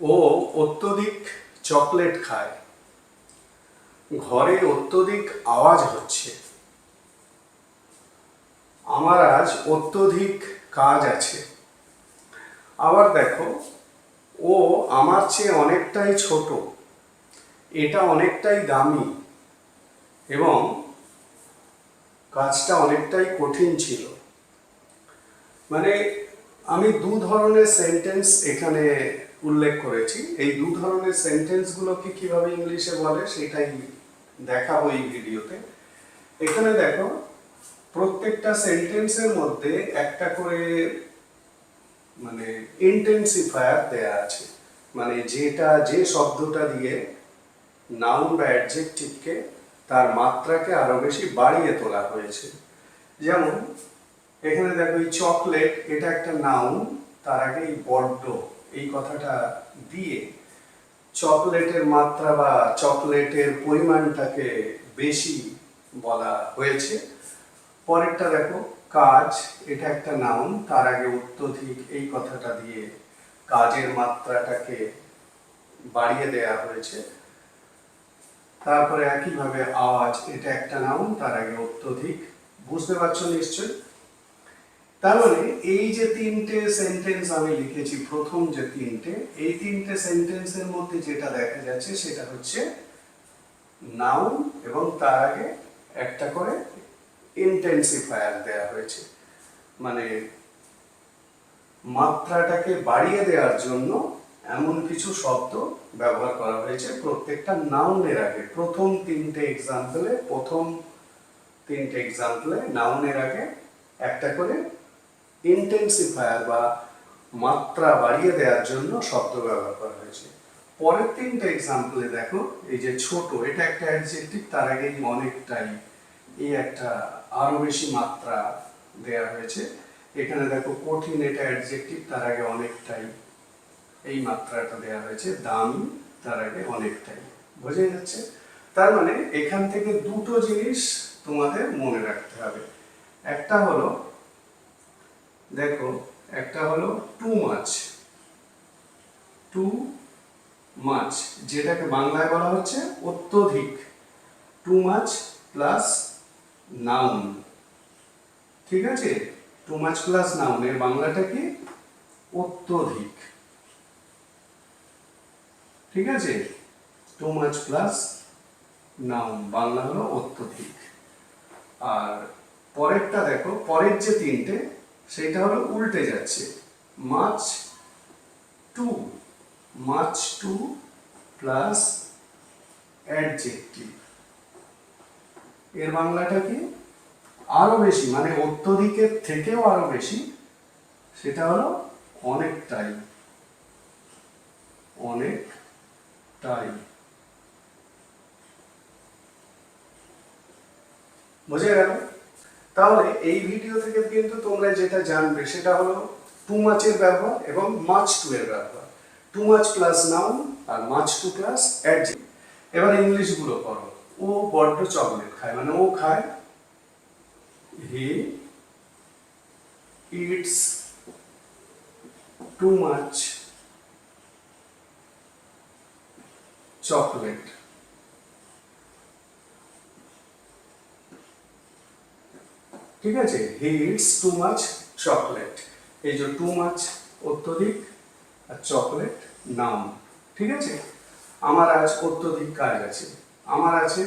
ও অত্যধিক চকলেট খায়। ঘরে অত্যধিক আওয়াজ হচ্ছে। আমার আজ অত্যধিক কাজ আছে। আবার দেখো, ও আমার চেয়ে অনেকটাই ছোট। এটা অনেকটাই দামি। এবং কাজটা অনেকটাই কঠিন ছিল। মানে আমি দু ধরনের সেন্টেন্স এখানে উল্লেখ করেছি, এই দু ধরনের সেন্টেন্সগুলোকে কীভাবে ইংলিশে বলে সেটাই দেখাবো এই ভিডিওতে। এখানে দেখো, প্রত্যেকটা সেন্টেন্সের মধ্যে একটা করে মানে ইন্টেন্সিফায়ার দেয়া আছে। মানে যেটা, যে শব্দটা দিয়ে নাউন বা অ্যাডজেক্টিভকে তার মাত্রাকে আরও বেশি বাড়িয়ে তোলা হয়েছে। যেমন, এখানে দেখো এই চকলেট এটা একটা নাউন তার আগে এই বড্ড। এই কথাটা দিয়ে চকলেটের মাত্রা বা চকলেটের পরিমাণটাকে বেশি বলা হয়েছে। পরেরটা দেখো, কাজ, এটা একটা নাউন তার আগে অত্যধিক এই কথাটা দিয়ে কাজের মাত্রাটাকে বাড়িয়ে দেয়া হয়েছে। তারপরে একইভাবে আওয়াজ, এটা একটা নাউন তার আগে অত্যধিক, বুঝতে পারছ নিশ্চয়ই? তার মানে এই যে তিনটে সেন্টেন্স আমি লিখেছি, প্রথম যে তিনটে, এই তিনটে সেন্টেন্সের মধ্যে যেটা দেখা যাচ্ছে সেটা হচ্ছে নাউন এবং তার আগে একটা করে ইন্টেন্সিফায়ার দেয়া হয়েছে। মানে মাত্রাটাকে বাড়িয়ে দেওয়ার জন্য এমন কিছু শব্দ ব্যবহার করা হয়েছে প্রত্যেকটা নাউনের আগে। প্রথম তিনটে এক্সাম্পলে প্রথম তিনটে এক্সাম্পলে নাউনের আগে একটা করে ইন্টেন্সিফায়ার বা মাত্রা বাড়িয়ে দেওয়ার জন্য শব্দ ব্যবহার করা হয়েছে। পরের তিনটা এক্সাম্পলে দেখো, এই যে ছোট, এটা একটা অ্যাডজেক্টিভ তার আগে অনেকটাই এই একটা আরও বেশি মাত্রা দেয়া হয়েছে। এখানে দেখো, কঠিন এটা অ্যাডজেক্টিভ তার আগে অনেকটাই এই মাত্রাটা দেয়া হয়েছে। দামি, তার আগে অনেকটাই। বোঝা যাচ্ছে? তার মানে এখান থেকে দুটো জিনিস তোমাদের মনে রাখতে হবে। একটা হলো দেখো, একটা হলো টু মাছ। টু মাছ, যেটাকে বাংলায় বলা হচ্ছে অত্যধিক। Too much plus noun. ঠিক আছে? টু মাছ প্লাস নাউন, এর বাংলাটা কি? অত্যধিক। ঠিক আছে? Too much plus noun, Bangla হলো অত্যধিক। আর পরেরটা দেখো, পরের যে তিনটে সেটা হলো উল্টে যাচ্ছে। Much too much too plus adjective. এর বাংলাটা কি? আরও বেশি মানে অত্যধিকের থেকেও আরও বেশি। সেটা হলো অনেকটাই অনেকটাই। বোঝা গেল? তাহলে এই ভিডিও থেকে কিন্তু তোমরা যেটা জানবে সেটা হলো টু মাচের ব্যবহার এবং মাছ টু এর ব্যবহার। টু মাচ প্লাস নাউন আর মাছ টু প্লাস অ্যাডজেক্টিভ এবার ইংলিশগুলো করো ও বড্ড চকলেট খায় মানে ও খায় he eats too much chocolate ঠিক আছে? He eats too much chocolate এই যে টু মাচ অত্যধিক আর চকলেট নাম ঠিক আছে? আমার আজ অত্যধিক কাজ আছে। আমার আছে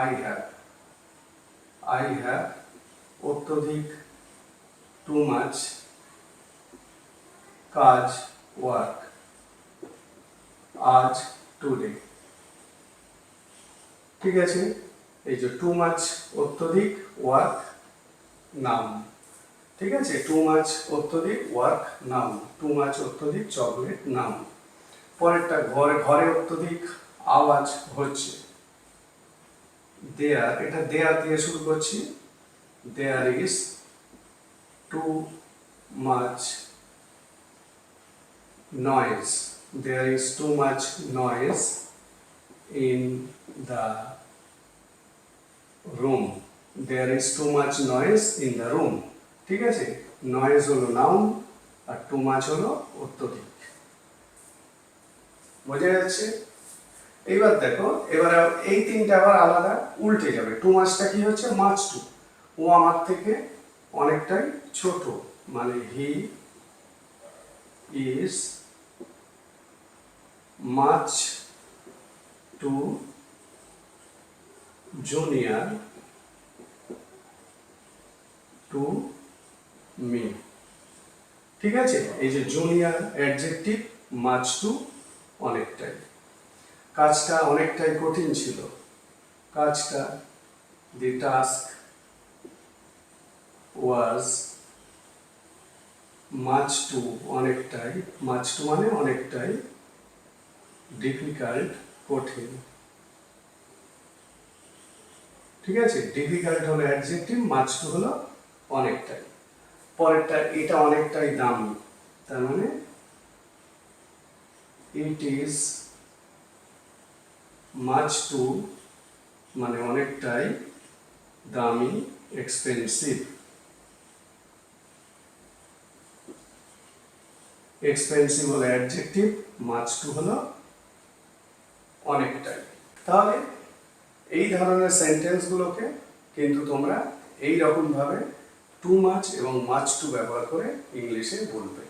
আই হ্যাভ আই হ্যাভ অত্যধিক টু মাচ কাজ ওয়ার্ক আজ টুডে ঠিক আছে? এই যে টু মাচ অত্যধিক ওয়ার্ক নাম। ঠিক আছে? টু মাছ অত্যধিক ওয়ার্ক নাম। টু মাছ অত্যধিক চকলেট নাম। পরেরটা, ঘরে ঘরে অত্যধিক আওয়াজ হচ্ছে। দেয়ার এটা দেয়ার দিয়ে শুরু করছি। There is too much noise there is too much noise in the room there is too much noise in the room. ঠিক আছে? নয়েজ হলো নাউন আর টু মাচ হলো অত্যধিক। বোঝা যাচ্ছে? এইবার দেখো, এবার এই তিনটা আবার আলাদা, উল্টে যাবে। টু মাছটা কি হচ্ছে? মাছ টু ও আমার থেকে অনেকটাই ছোট। মানে he is much too junior to me ঠিক আছে? এই যে জুনিয়র অ্যাডজেক্টিভ মাছ টু অনেকটাই। কাজটা অনেকটাই কঠিন ছিল। কাজটা দি টাস্ক ওয়াজ মাছ টু অনেকটাই মাছ টু মানে অনেকটাই ডিফিকাল্ট কঠিন। ঠিক আছে? ডিফিকাল্ট হলো অ্যাডজেক্টিভ মাছ টু হলো অনেকটাই। পরেরটা এটা অনেকটাই দামি। তার মানে ইট ইজ মাছ টু মানে অনেকটাই দামি এক্সপেন্সিভ এক্সপেন্সিভ হলো অ্যাডজেক্টিভ মাছ টু হলো অনেকটাই। তাহলে, এই ধরনের সেন্টেন্সগুলোকে কিন্তু তোমরা এই রকম ভাবে টু মাছ এবং মাছ টু ব্যবহার করে ইংলিশে বলবে।